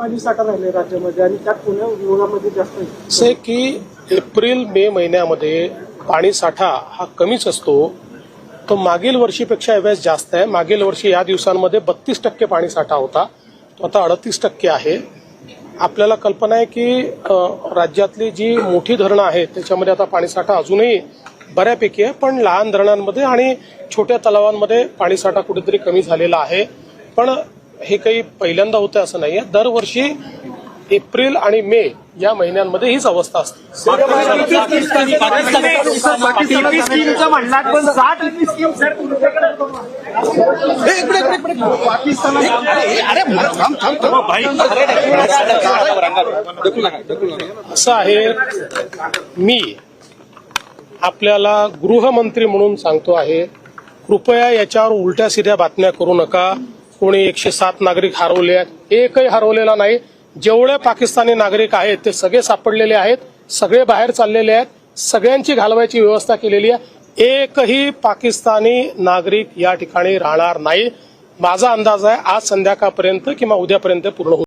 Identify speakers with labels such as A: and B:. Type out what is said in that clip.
A: पाणी साठा राहिले राज्यामध्ये आणि त्यात पुणे विभागामध्ये जास्त आहे.
B: की एप्रिल मे महिन्यामध्ये पाणी साठा हा कमीच असतो. तो मागील वर्षीपेक्षा यावेळेस जास्त आहे. मागील वर्षी या दिवसांमध्ये बत्तीस टक्के पाणी साठा होता. तो आता अडतीस टक्के आहे. आपल्याला कल्पना आहे की राज्यातली जी मोठी धरणं आहेत त्याच्यामध्ये आता पाणीसाठा अजूनही बऱ्यापैकी आहे. पण लहान धरणांमध्ये आणि छोट्या तलावांमध्ये पाणीसाठा कुठेतरी कमी झालेला आहे. पण हे काही पहिल्यांदा होतं असं नाही आहे दरवर्षी एप्रिल आणि मे या महिन्यांमध्ये हीच अवस्था असते. असं आहे मी आपल्याला गृहमंत्री म्हणून सांगतो आहे कृपया याच्यावर उलट्या सिध्या बातम्या करू नका. कोणी एकशे सात नागरिक हरवले आहेत? एकही हरवलेला नाही. जेवढे पाकिस्तानी नागरिक आहेत ते सगळे सापडलेले आहेत सगळे बाहेर चाललेले आहेत सगळ्यांची घालवायची व्यवस्था केलेली आहे. एकही पाकिस्तानी नागरिक या ठिकाणी राहणार नाही. माझा अंदाज आहे आज संध्याकाळपर्यंत किंवा उद्यापर्यंत पूर्ण होईल.